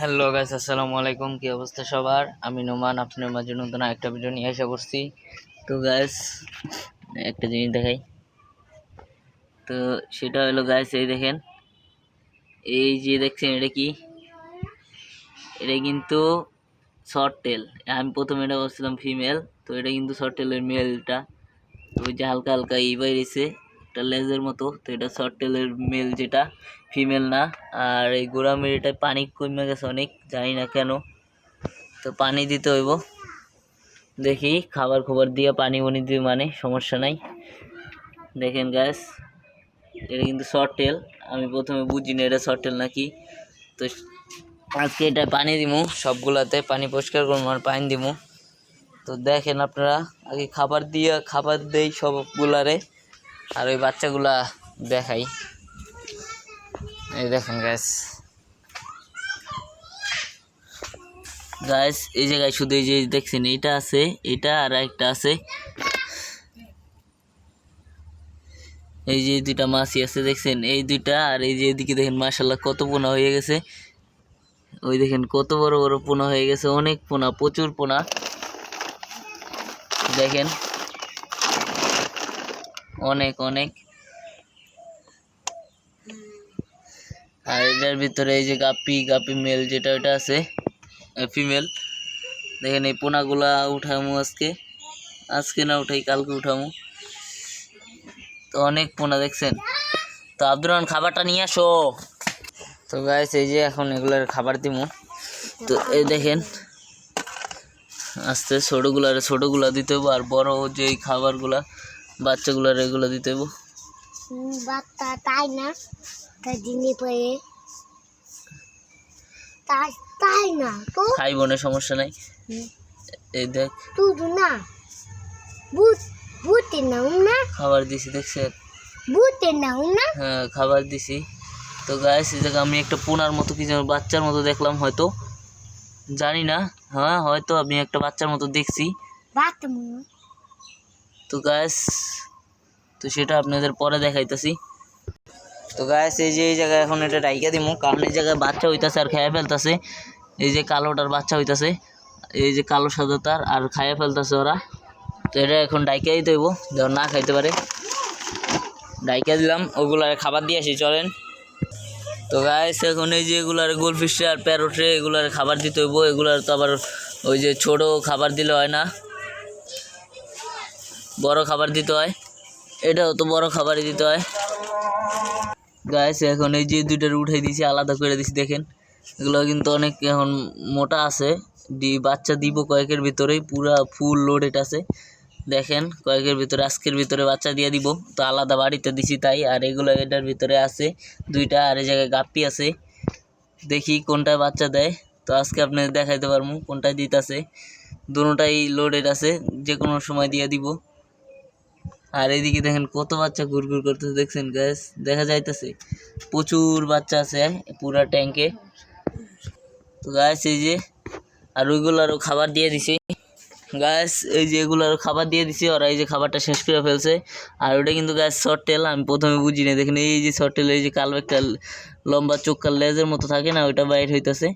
Hello guys আসসালামু আলাইকুম। কি অবস্থা সবার? আমি নোমান আপনার মাঝে নতুন একটা ভিডিও নিয়ে আসা করছি। তো গাইস একটা জিনিস দেখাই। তো, সেটা হলো গাইস এই দেখেন। এই যে দেখছেন, এটা কি? এটা কিন্তু শর্ট টেল আমি প্রথমে এটা বলছিলাম ফিমেল তো এটা কিন্তু শর্ট টেলের মেলটা তো ওই যে হালকা হালকা ই বাইরেছে, একটা লেজের মতো। তো এটা শর্ট টেলের মেল যেটা ফিমেল না। আর এই গোড়ামির এটা পানি কমে গেছে অনেক, জানি না কেন। তো পানি দিতে হইব। দেখি খাবার খবর দিয়ে পানি উনি দিয়ে মানে সমস্যা নাই। দেখেন গ্যাস এটা কিন্তু শর্ট টেল আমি প্রথমে বুঝি না এটা শর্ট টেল নাকি। তো আজকে এটা পানি দিমু, সবগুলাতে পানি পরিষ্কার করব আর পানি দিমু। তো দেখেন আপনারা, আগে খাবার দিয়ে, খাবার দেই সবগুলারে। আর ওই বাচ্চাগুলা দেখাই। এই দেখেন গ্যাস গাইস এই জায়গায় শুধু এই যে দেখছেন, এইটা আছে এটা আর একটা আছে। এই যে দুইটা মাছি আছে, দেখছেন? এই দুইটা আর এই যে এদিকে দেখেন মাশাল্লাহ কত পোনা হয়ে গেছে। ওই দেখেন, কত বড় বড় পোনা হয়ে গেছে, অনেক পোনা, প্রচুর পোনা। দেখেন। অনেক অনেক। আর এটার ভিতরে এই যে গাপি গাপি মেল যেটা, ওটা আছে ফিমেল দেখেন এই পোনাগুলা উঠামু আজকে। আজকে না উঠাই, কালকে উঠামু। তো অনেক পোনা দেখছেন। তো আব্দুর রহমান খাবারটা নিয়ে আসো। তো গাইস এই যে এখন এগুলার খাবার দিমু। তো এই দেখেন, আস্তে ছোটোগুলার, ছোটোগুলা দিতে হব আর বড় যে খাবারগুলা, বাচ্চাগুলার এগুলো দিতে হব তাই পরে তাই তাই না তো? খাই বোনে সমস্যা নাই। এই দেখ। তুই না। বুট বুটে নাও না। খাবার দিছি বুটে না। হ্যাঁ খাবার দিছি। তো গাইস এই জায়গায় আমি একটা পোনার মতো কি যেন বাচ্চার মতো দেখলাম হয়তো। জানি না। হ্যাঁ হয়তো আমি একটা বাচ্চার মতো দেখছি। তো গাইস তো সেটা আপনাদের পরে দেখাইতেছি। তো গাইস এই যে এই জায়গায় এখন এটা ডাইকা দিমু। কারণ এই জায়গায় বাচ্চা হইতাছে আর খেয়ে ফেলতাছে। এই যে কালোটার বাচ্চা হইতাছে, এই যে কালো সাদাটার আর খাইয়ে ফেলতাছে ওরা। তো এটা এখন ডাইকা দিতে হইব যেন না খাইতে পারে। ডাইকা দিলাম, ওগুলার খাবার দিয়ে আসি, চলেন। তো গাইস এখন এই যে এগুলার গোলফিশে আর প্যারোটে এগুলার খাবার দিতে হইব। এগুলার তো আবার ওই যে ছোট খাবার দিলে হয় না। বড় খাবার দিতে হয়। এটাও তো বড় খাবারই দিতে হয়। গাইস এখন এই যে দুইটার উঠাই দিয়েছি আলাদা করে দিছি, দেখেন। এগুলো কিন্তু অনেক এখন মোটা আছে। দি, বাচ্চা দিব কয়েকের ভিতরেই, পুরা ফুল লোডেড আছে। দেখেন, কয়েকের ভিতরে, আজকের ভিতরে বাচ্চা দিয়ে দিব। তো আলাদা বাড়িতে দিছি তাই, আর এগুলো এটার ভিতরে আছে। দুইটা, আর এই জায়গায় গাপ্পি আছে। দেখি কোনটা বাচ্চা দেয়। তো আজকে আপনাদের দেখাইতে পারব কোনটা দিতেছে। দুটাই লোডেড আছে যে কোনো সময় দিয়ে দিব। আর এইদিকে দেখেন কত বাচ্চা ঘুরঘুর করতেছে, দেখছেন গ্যাস দেখা যাইতেছে, প্রচুর বাচ্চা আছে পুরা ট্যাঙ্কে তো গাছ এই যে, আর ওইগুলারও খাবার দিয়ে দিছি। গাছ এই যে এগুলারও খাবার দিয়ে দিছি, ওরা এই যে খাবারটা শেষ করে ফেলছে। আর ওটা কিন্তু গাছ শর্ট টেল আমি প্রথমে বুঝি না দেখেন এই যে শর্ট টেল এই যে কালো একটা লম্বা চোখকার লেজের মতো থাকে না, ওইটা বাইর হইতাছে।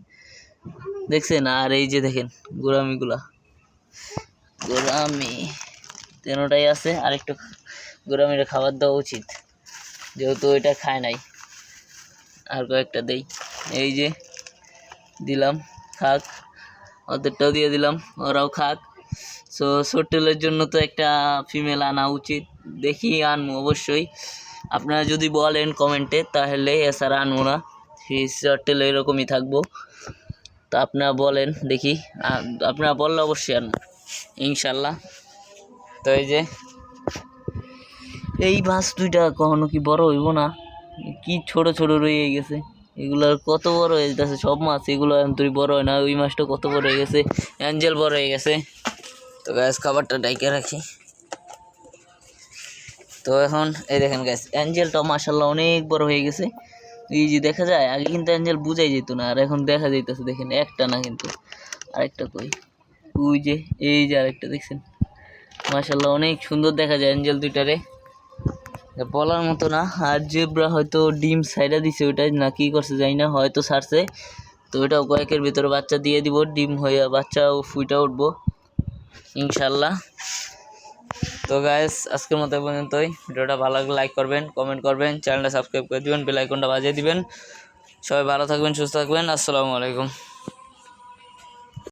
দেখছেন? আর এই যে দেখেন, গোড়ামিগুলা। গোড়ামি। তেনোটাই আছে, আর একটু গোড়ামিটা খাবার দেওয়া উচিত। যেহেতু ওইটা খায় নাই, আর কয়েকটা দেই। এই যে দিলাম খাক ওদেরটাও দিয়ে দিলাম, ওরাও খাক। সো সোটেলের জন্য তো একটা ফিমেল আনা উচিত, দেখি আনব অবশ্যই। আপনারা যদি বলেন কমেন্টে, তাহলে এছাড়া আনব না। ফিস হোটেল এরকমই থাকব। তা আপনারা বলেন, দেখি। আপনারা বললে অবশ্যই আনব, ইনশাল্লাহ। তো এই যে, এই মাছ দুইটা কখনো কি বড় হইব না? কি ছোট ছোট রয়ে গেছে। এগুলার কত বড় হয়ে যেতেছে সব মাছ এগুলো এখন তুই বড় হয় না। ওই মাছটা কত বড় হয়ে গেছে, অ্যাঞ্জেল বড় হয়ে গেছে। তো গ্যাস খাবারটা ডাইকে রাখি। তো এখন, এই দেখেন গ্যাস অ্যাঞ্জেলটা মাসাল্লাহ অনেক বড় হয়ে গেছে। এই যে দেখা যায়, আগে কিন্তু অ্যাঞ্জেল বুঝাই যেত না, আর এখন দেখা যাইতেছে, দেখেন একটা না কিন্তু। আরেকটা কই? ওই যে, এই যে আরেকটা, দেখছেন? মাশাল্লাহ অনেক সুন্দর দেখা যায় অ্যাঞ্জেল দুইটারে। বলার মতো না, আর জেব্রা হয়তো ডিম সাইডা দিছে ওইটা না কি করছে জানি না, হয়তো ছাড়ছে। তো ওইটাও কয়েকের ভিতরে বাচ্চা দিয়ে দিব, ডিম হয়ে বাচ্চাও ফুইটা উঠবো ইনশাল্লাহ তো গায়েস আজকের মতো পর্যন্তই। ভিডিওটা ভালো লাগলে লাইক করবেন কমেন্ট করবেন চ্যানেলটা সাবস্ক্রাইব করে দিবেন বেল আইকনটা বাজিয়ে দিবেন। সবাই ভালো থাকবেন, সুস্থ থাকবেন, আসসালামু আলাইকুম।